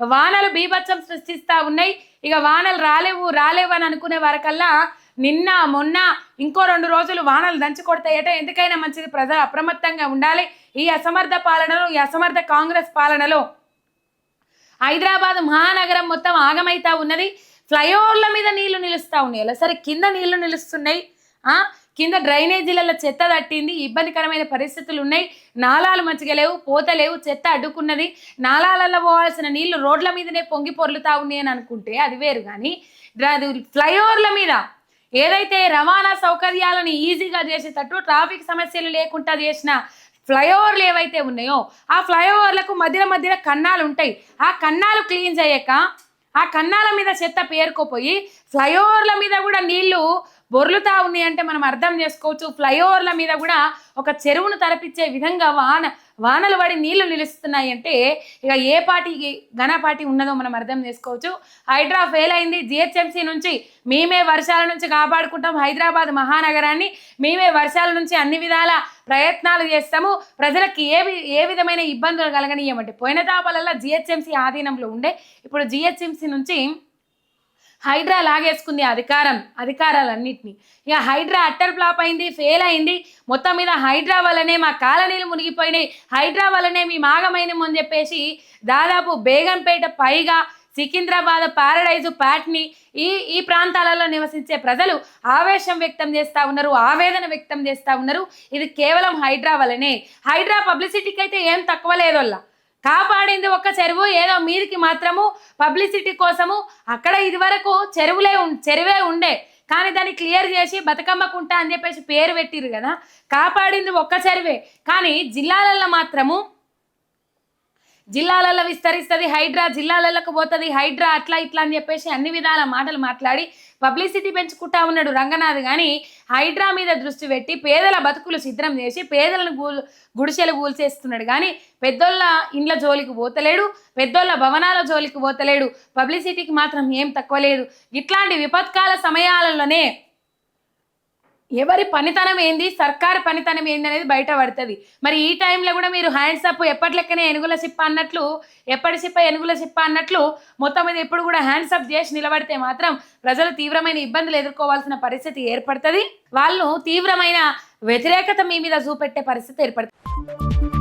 వానలు బీభత్సం సృష్టిస్తా ఉన్నాయి. ఇక వానలు రాలేవు రాలేవు అని అనుకునే వరకల్లా నిన్న మొన్న ఇంకో రెండు రోజులు వానలు దంచి కొడతాయట. ఎందుకైనా మంచిది ప్రజలు అప్రమత్తంగా ఉండాలి. ఈ అసమర్థ పాలనలో ఈ అసమర్థ కాంగ్రెస్ పాలనలో హైదరాబాద్ మహానగరం మొత్తం ఆగమైతా ఉన్నది. ఫ్లైఓవర్ల మీద నీళ్ళు నిలుస్తూ ఉన్నాయి. సరే కింద నీళ్ళు నిలుస్తున్నాయి. కింద డ్రైనేజీలలో చెత్త తట్టింది. ఇబ్బందికరమైన పరిస్థితులు ఉన్నాయి. నాలాలు మంచిగా లేవు పోత లేవు చెత్త అడ్డుకున్నది. నాలాలలో పోవాల్సిన నీళ్ళు రోడ్ల మీదనే పొంగి పొర్లుతా ఉన్నాయి అని అనుకుంటే అది వేరు కానీ ఫ్లైఓవర్ల మీద ఏదైతే రవాణా సౌకర్యాలను ఈజీగా చేసేటట్టు ట్రాఫిక్ సమస్యలు లేకుండా చేసిన ఫ్లైఓవర్లు ఏవైతే ఉన్నాయో ఆ ఫ్లైఓవర్లకు మధ్యలో మధ్యలో కన్నాలు ఉంటాయి. ఆ కన్నాలు క్లీన్ చేయక ఆ కన్నాల మీద చెత్త పేరుకోపోయి ఫ్లైఓవర్ల మీద కూడా నీళ్ళు బొర్లుతా ఉన్నాయి అంటే మనం అర్థం చేసుకోవచ్చు. ఫ్లైఓవర్ల మీద కూడా ఒక చెరువును తలపించే విధంగా వాన వానలు పడి నీళ్ళు నిలుస్తున్నాయి అంటే ఇక ఏ పార్టీకి ఘన పార్టీ ఉన్నదో మనం అర్థం చేసుకోవచ్చు. హైడ్రా ఫెయిల్ అయింది. జిహెచ్ఎంసీ నుంచి మేమే వర్షాల నుంచి కాపాడుకుంటాం. హైదరాబాద్ మహానగరాన్ని మేమే వర్షాల నుంచి అన్ని విధాల ప్రయత్నాలు చేస్తాము. ప్రజలకి ఏ ఏ విధమైన ఇబ్బందులు కలగనీయమంటే పోయిన తాపాలల్లో జిహెచ్ఎంసీ ఆధీనంలో ఉండే ఇప్పుడు జిహెచ్ఎంసీ నుంచి హైడ్రా లాగేసుకుంది అధికారం అధికారాలన్నింటినీ. ఇక హైడ్రా అట్టర్ ఫ్లాప్ అయింది ఫెయిల్ అయింది. మొత్తం మీద హైడ్రా వల్లనే మా కాలనీలు మునిగిపోయినాయి. హైడ్రా వల్లనే మీ మాగమైనము అని చెప్పేసి దాదాపు బేగంపేట పైగా సికింద్రాబాద్ పారడైజు ప్యాట్ని ఈ ఈ ప్రాంతాలలో నివసించే ప్రజలు ఆవేశం వ్యక్తం చేస్తూ ఉన్నారు ఆవేదన వ్యక్తం చేస్తూ ఉన్నారు. ఇది కేవలం హైడ్రా వల్లనే. హైడ్రా పబ్లిసిటీకి అయితే ఏం తక్కువ లేదోళ్ళ కాపాడింది ఒక్క చెరువు ఏదో మీదికి మాత్రము పబ్లిసిటీ కోసము. అక్కడ ఇదివరకు చెరువులే ఉం- చెరువే ఉండే. కానీ దాన్ని క్లియర్ చేసి బతుకమ్మకుంటా అని చెప్పేసి పేరు పెట్టిరు కదా. కాపాడింది ఒక్క చెరువే. కానీ జిల్లాలలో మాత్రము జిల్లాలలో విస్తరిస్తుంది హైడ్రా జిల్లాలకు పోతుంది హైడ్రా అట్లా ఇట్లా అని చెప్పేసి అన్ని విధాల మాటలు మాట్లాడి పబ్లిసిటీ పెంచుకుంటా ఉన్నాడు రంగనాథ్. కానీ హైడ్రా మీద దృష్టి పెట్టి పేదల బతుకులు సిద్ధం చేసి పేదలను గూల్ గుడిసెలు గూల్చేస్తున్నాడు. కానీ పెద్దోళ్ళ ఇండ్ల జోలికి పోతలేడు పెద్దోళ్ళ భవనాల జోలికి పోతలేడు పబ్లిసిటీకి మాత్రం ఏం తక్కువ లేదు. ఇట్లాంటి విపత్కాల సమయాలలోనే ఎవరి పనితనం ఏంది? సర్కారు పనితనం ఏంది అనేది బయట పడుతుంది. మరి ఈ టైంలో కూడా మీరు హ్యాండ్స్ అప్ ఎప్పటి లెక్కనే ఎనుగుల సిప్ప అన్నట్లు ఎప్పటి సిప్ప ఎనుగుల సిప్ప అన్నట్లు మొత్తం మీద ఎప్పుడు కూడా హ్యాండ్స్ అప్ చేసి నిలబడితే మాత్రం ప్రజలు తీవ్రమైన ఇబ్బందులు ఎదుర్కోవాల్సిన పరిస్థితి ఏర్పడుతుంది. వాళ్ళు తీవ్రమైన వ్యతిరేకత మీ మీద చూపెట్టే పరిస్థితి ఏర్పడుతుంది.